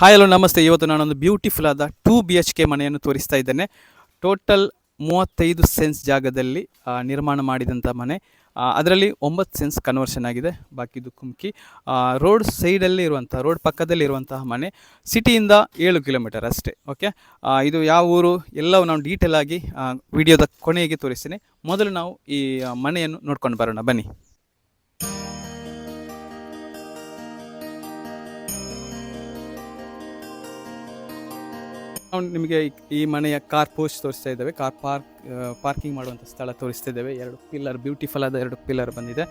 Hi hello ನಮಸ್ತೆ. ಇವತ್ತು ನಾನೊಂದು ಬ್ಯೂಟಿಫುಲ್ ಆದ ಟೂ ಬಿ ಎಚ್ ಕೆ ಮನೆಯನ್ನು ತೋರಿಸ್ತಾ ಇದ್ದೇನೆ. ಟೋಟಲ್ ಮೂವತ್ತೈದು ಸೆನ್ಸ್ ಜಾಗದಲ್ಲಿ ನಿರ್ಮಾಣ ಮಾಡಿದಂಥ ಮನೆ. ಅದರಲ್ಲಿ ಒಂಬತ್ತು ಸೆನ್ಸ್ ಕನ್ವರ್ಷನ್ ಆಗಿದೆ. ಬಾಕಿದು ಕುಮ್ಕಿ. ರೋಡ್ ಸೈಡಲ್ಲಿ ಇರುವಂಥ ರೋಡ್ ಪಕ್ಕದಲ್ಲಿ ಇರುವಂತಹ ಮನೆ. ಸಿಟಿಯಿಂದ ಏಳು ಕಿಲೋಮೀಟರ್ ಅಷ್ಟೇ ಓಕೆ ಇದು ಯಾವ ಊರು ಎಲ್ಲವೂ ನಾವು ಡೀಟೇಲ್ ಆಗಿ ವಿಡಿಯೋದ ಕೊನೆಗೆ ತೋರಿಸ್ತೀನಿ. ಮೊದಲು ನಾವು ಈ ಮನೆಯನ್ನು ನೋಡ್ಕೊಂಡು ಬರೋಣ. ಬನ್ನಿ. ನಾವು ನಿಮಗೆ ಈ- ಮನೆಯ ಕಾರ್ ಪೋಸ್ಟ್ ತೋರಿಸ್ತಾ ಇದ್ದೇವೆ. ಕಾರ್ ಪಾರ್ಕ್ ಪಾರ್ಕಿಂಗ್ ಮಾಡುವಂಥ ಸ್ಥಳ ತೋರಿಸ್ತಾ ಇದ್ದೇವೆ. ಎರಡು ಪಿಲ್ಲರ್ ಬ್ಯೂಟಿಫುಲ್ ಆದ ಎರಡು ಪಿಲ್ಲರ್ ಬಂದಿದೆ.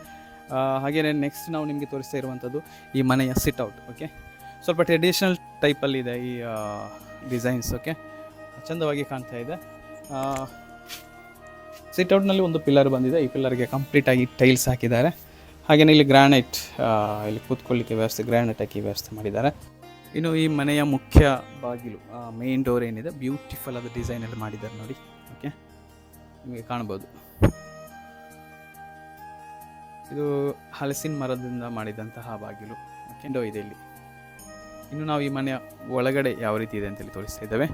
ಹಾಗೆಯೇ ನೆಕ್ಸ್ಟ್ ನಾವು ನಿಮಗೆ ತೋರಿಸ್ತಾ ಇರುವಂಥದ್ದು ಈ ಮನೆಯ ಸಿಟ್ ಔಟ್ ಓಕೆ ಸ್ವಲ್ಪ ಟ್ರೆಡಿಷನಲ್ ಟೈಪಲ್ಲಿದೆ ಈ ಡಿಸೈನ್ಸ್ ಓಕೆ ಚಂದವಾಗಿ ಕಾಣ್ತಾ ಇದೆ. ಸಿಟ್ ಔಟ್ನಲ್ಲಿ ಒಂದು ಪಿಲ್ಲರ್ ಬಂದಿದೆ. ಈ ಪಿಲ್ಲರ್ಗೆ ಕಂಪ್ಲೀಟಾಗಿ ಟೈಲ್ಸ್ ಹಾಕಿದ್ದಾರೆ. ಹಾಗೆಯೇ ಇಲ್ಲಿ ಗ್ರಾನೈಟ್ ಇಲ್ಲಿ ಕೂತ್ಕೊಳ್ಳಿಕ್ಕೆ ವ್ಯವಸ್ಥೆ ಗ್ರಾನೈಟ್ ಹಾಕಿ ವ್ಯವಸ್ಥೆ ಮಾಡಿದ್ದಾರೆ. ಇನ್ನು ಈ ಮನೆಯ ಮುಖ್ಯ ಬಾಗಿಲು ಮೇನ್ ಡೋರ್ ಏನಿದೆ ಬ್ಯೂಟಿಫುಲ್ ಆದ ಡಿಸೈನಲ್ಲಿ ಮಾಡಿದ್ದಾರೆ ನೋಡಿ. ಓಕೆ ನಿಮಗೆ ಕಾಣ್ಬೋದು. ಇದು ಹಲಸಿನ ಮರದಿಂದ ಮಾಡಿದಂತಹ ಬಾಗಿಲು. ಕೆಂಡೋ ಇದೆ ಇಲ್ಲಿ. ಇನ್ನು ನಾವು ಈ ಮನೆಯ ಒಳಗಡೆ ಯಾವ ರೀತಿ ಇದೆ ಅಂತೇಳಿ ತೋರಿಸ್ತಾ ಇದ್ದೇವೆ.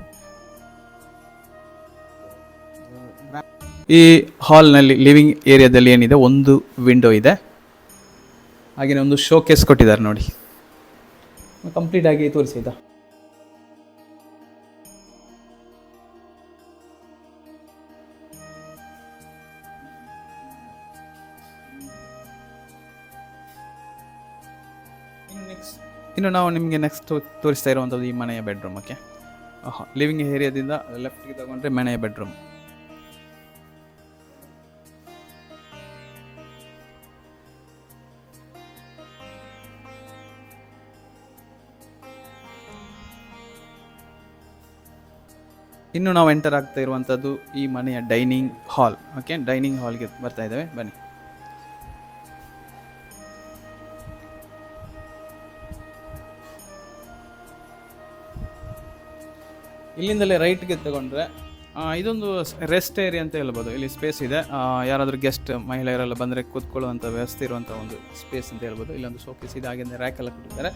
ಈ ಹಾಲ್ನಲ್ಲಿ ಲಿವಿಂಗ್ ಏರಿಯಾದಲ್ಲಿ ಏನಿದೆ? ಒಂದು ವಿಂಡೋ ಇದೆ. ಹಾಗೆಯೇ ಒಂದು ಶೋಕೇಸ್ ಕೊಟ್ಟಿದ್ದಾರೆ ನೋಡಿ. ಕಂಪ್ಲೀಟ್ ಆಗಿ ತೋರಿಸಿ ಆಯ್ತಾ? ಇನ್ನು ನಾವು ನಿಮಗೆ ನೆಕ್ಸ್ಟ್ ತೋರಿಸ್ತಾ ಇರುವಂಥದ್ದು ಈ ಮನೆಯ ಬೆಡ್ರೂಮ್ ಓಕೆ ಲಿವಿಂಗ್ ಏರಿಯಾದಿಂದ ಲೆಫ್ಟ್ಗೆ ತಗೊಂಡ್ರೆ ಮನೆಯ ಬೆಡ್ರೂಮ್ ಇನ್ನು ನಾವು ಎಂಟರ್ ಆಗ್ತಾ ಇರುವಂಥದ್ದು ಈ ಮನೆಯ ಡೈನಿಂಗ್ ಹಾಲ್ ಓಕೆ ಡೈನಿಂಗ್ ಹಾಲ್ಗೆ ಬರ್ತಾ ಇದ್ದಾವೆ. ಬನ್ನಿ. ಇಲ್ಲಿಂದಲೇ ರೈಟ್ಗೆ ತಗೊಂಡ್ರೆ ಇದೊಂದು ರೆಸ್ಟ್ ಏರಿಯಾ ಅಂತ ಹೇಳ್ಬೋದು. ಇಲ್ಲಿ ಸ್ಪೇಸ್ ಇದೆ. ಯಾರಾದರೂ ಗೆಸ್ಟ್ ಮಹಿಳೆಯರೆಲ್ಲ ಬಂದರೆ ಕೂತ್ಕೊಳ್ಳುವಂಥ ವ್ಯವಸ್ಥೆ ಇರುವಂಥ ಒಂದು ಸ್ಪೇಸ್ ಅಂತ ಹೇಳ್ಬೋದು. ಇಲ್ಲೊಂದು ಶೋಕೇಸ್ ಇದೆ. ಹಾಗೆ ರ್ಯಾಕ್ ಎಲ್ಲ ಕೊಟ್ಟಿದ್ದಾರೆ.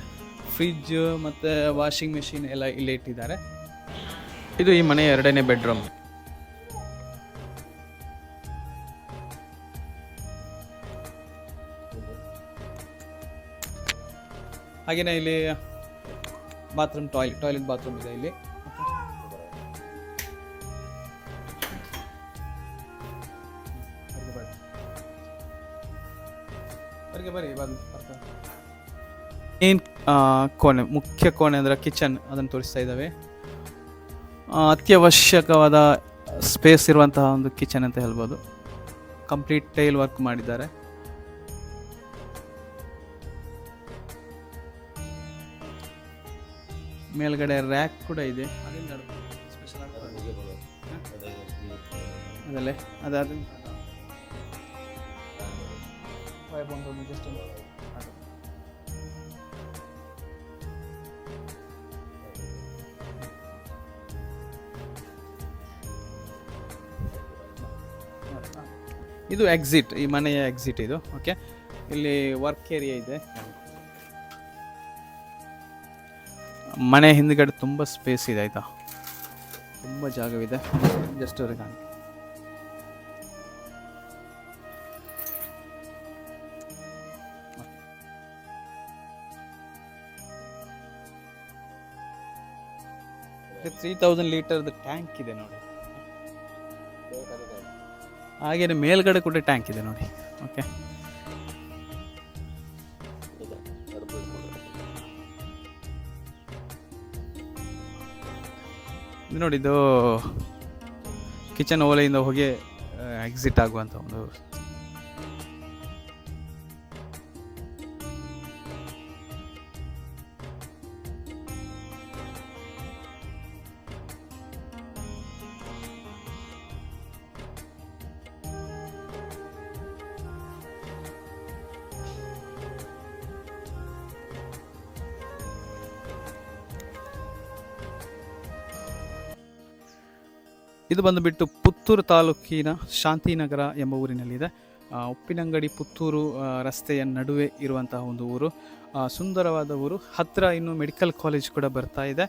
ಫ್ರಿಜ್ ಮತ್ತು ವಾಷಿಂಗ್ ಮೆಷಿನ್ ಎಲ್ಲ ಇಲ್ಲಿ ಇಟ್ಟಿದ್ದಾರೆ. ಇದು ಈ ಮನೆಯ ಎರಡನೇ ಬೆಡ್ರೂಮ್. ಹಾಗೆಯೇ ಇಲ್ಲಿ ಬಾತ್ರೂಮ್ ಟಾಯ್ಲೆಟ್ ಟಾಯ್ಲೆಟ್ ಬಾತ್ರೂಮ್ ಇದೆ ಇಲ್ಲಿ. ಮೇನ್ ಕೋಣೆ ಮುಖ್ಯ ಕೋಣೆ ಅಂದರೆ ಕಿಚನ್ ಅದನ್ನ ತೋರಿಸ್ತಾ ಇದ್ದಾವೆ. ಅತ್ಯವಶ್ಯಕವಾದ ಸ್ಪೇಸ್ ಇರುವಂತಹ ಒಂದು ಕಿಚನ್ ಅಂತ ಹೇಳ್ಬೋದು. ಕಂಪ್ಲೀಟ್ ಟೈಲ್ ವರ್ಕ್ ಮಾಡಿದ್ದಾರೆ. ಮೇಲ್ಗಡೆ ರ್ಯಾಕ್ ಕೂಡ ಇದೆ. ಅದಲ್ಲೇ ಅದಾದ ಇದು ಎಕ್ಸಿಟ್ ಈ ಮನೆಯ ಎಕ್ಸಿಟ್ ಇದು ಓಕೆ ಇಲ್ಲಿ ವರ್ಕ್ ಏರಿಯಾ ಇದೆ. ಮನೆ ಹಿಂದ್ಗಡೆ ತುಂಬ ಸ್ಪೇಸ್ ಇದೆ, ಆಯಿತಾ? ತುಂಬ ಜಾಗವಿದೆ. ಜಸ್ಟ್ ಅವ್ರಿಗೆ ಕಾಣಿ ತ್ರೀ ತೌಸಂಡ್ ಲೀಟರ್ದು ಟ್ಯಾಂಕ್ ಇದೆ ನೋಡಿ. ಹಾಗೇನೆ ಮೇಲ್ಗಡೆ ಕೂಡ ಟ್ಯಾಂಕ್ ಇದೆ ನೋಡಿ. ಓಕೆ ಇದು ನೋಡಿ, ಇದು ಕಿಚನ್ ಓಲೆಯಿಂದ ಹೋಗಿ ಎಕ್ಸಿಟ್ ಆಗುವಂಥ ಒಂದು ಇದು ಬಂದುಬಿಟ್ಟು ಪುತ್ತೂರು ತಾಲೂಕಿನ ಶಾಂತಿನಗರ ಎಂಬ ಊರಿನಲ್ಲಿದೆ. ಉಪ್ಪಿನಂಗಡಿ ಪುತ್ತೂರು ರಸ್ತೆಯ ನಡುವೆ ಇರುವಂತಹ ಒಂದು ಊರು. ಸುಂದರವಾದ ಊರು. ಹತ್ತಿರ ಇನ್ನು ಮೆಡಿಕಲ್ ಕಾಲೇಜ್ ಕೂಡ ಬರ್ತಾ ಇದೆ.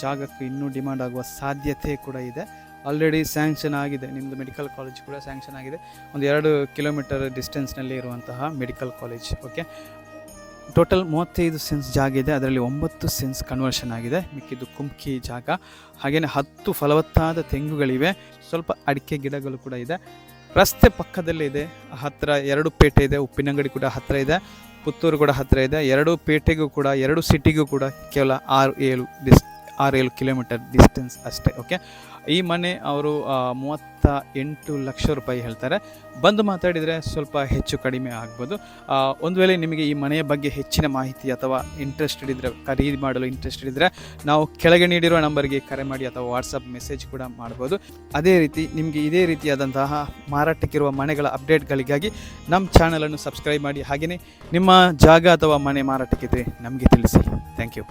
ಜಾಗಕ್ಕೆ ಇನ್ನೂ ಡಿಮಾಂಡ್ ಆಗುವ ಸಾಧ್ಯತೆ ಕೂಡ ಇದೆ. ಆಲ್ರೆಡಿ ಸ್ಯಾಂಕ್ಷನ್ ಆಗಿದೆ. ನಿಮ್ಮದು ಮೆಡಿಕಲ್ ಕಾಲೇಜ್ ಕೂಡ ಸ್ಯಾಂಕ್ಷನ್ ಆಗಿದೆ. ಒಂದು ಎರಡು ಕಿಲೋಮೀಟರ್ ಡಿಸ್ಟೆನ್ಸ್ನಲ್ಲಿ ಇರುವಂತಹ ಮೆಡಿಕಲ್ ಕಾಲೇಜ್. ಓಕೆ ಟೋಟಲ್ ಮೂವತ್ತೈದು ಸೆನ್ಸ್ ಜಾಗ ಇದೆ. ಅದರಲ್ಲಿ ಒಂಬತ್ತು ಸೆನ್ಸ್ ಕನ್ವರ್ಷನ್ ಆಗಿದೆ. ಮಿಕ್ಕಿದ್ದು ಕುಮ್ಕಿ ಜಾಗ. ಹಾಗೆಯೇ ಹತ್ತು ಫಲವತ್ತಾದ ತೆಂಗುಗಳಿವೆ. ಸ್ವಲ್ಪ ಅಡಿಕೆ ಗಿಡಗಳು ಕೂಡ ಇದೆ. ರಸ್ತೆ ಪಕ್ಕದಲ್ಲೇ ಇದೆ. ಹತ್ತಿರ ಎರಡು ಪೇಟೆ ಇದೆ. ಉಪ್ಪಿನಂಗಡಿ ಕೂಡ ಹತ್ತಿರ ಇದೆ. ಪುತ್ತೂರು ಕೂಡ ಹತ್ತಿರ ಇದೆ. ಎರಡು ಪೇಟೆಗೂ ಕೂಡ, ಎರಡು ಸಿಟಿಗೂ ಕೂಡ ಕೇವಲ ಆರು ಏಳು ಡಿಸ್ ಆರು ಏಳು ಕಿಲೋಮೀಟರ್ ಡಿಸ್ಟೆನ್ಸ್ ಅಷ್ಟೇ ಓಕೆ ಈ ಮನೆ ಅವರು ಮೂವತ್ತ ಎಂಟು ಲಕ್ಷ ರೂಪಾಯಿ ಹೇಳ್ತಾರೆ. ಬಂದು ಮಾತಾಡಿದರೆ ಸ್ವಲ್ಪ ಹೆಚ್ಚು ಕಡಿಮೆ ಆಗ್ಬೋದು. ಒಂದು ವೇಳೆ ನಿಮಗೆ ಈ ಮನೆಯ ಬಗ್ಗೆ ಹೆಚ್ಚಿನ ಮಾಹಿತಿ ಅಥವಾ ಇಂಟ್ರೆಸ್ಟೆಡ್ ಇದ್ದರೆ ಖರೀದಿ ಮಾಡಲು ಇಂಟ್ರೆಸ್ಟೆಡ್ ಇದ್ದರೆ ನಾವು ಕೆಳಗೆ ನೀಡಿರುವ ನಂಬರ್ಗೆ ಕರೆ ಮಾಡಿ ಅಥವಾ ವಾಟ್ಸಪ್ ಮೆಸೇಜ್ ಕೂಡ ಮಾಡ್ಬೋದು. ಅದೇ ರೀತಿ ನಿಮಗೆ ಇದೇ ರೀತಿಯಾದಂತಹ ಮಾರಾಟಕ್ಕಿರುವ ಮನೆಗಳ ಅಪ್ಡೇಟ್ಗಳಿಗಾಗಿ ನಮ್ಮ ಚಾನಲನ್ನು ಸಬ್ಸ್ಕ್ರೈಬ್ ಮಾಡಿ. ಹಾಗೆಯೇ ನಿಮ್ಮ ಜಾಗ ಅಥವಾ ಮನೆ ಮಾರಾಟಕ್ಕಿದ್ರೆ ನಮಗೆ ತಿಳಿಸಿ. Thank you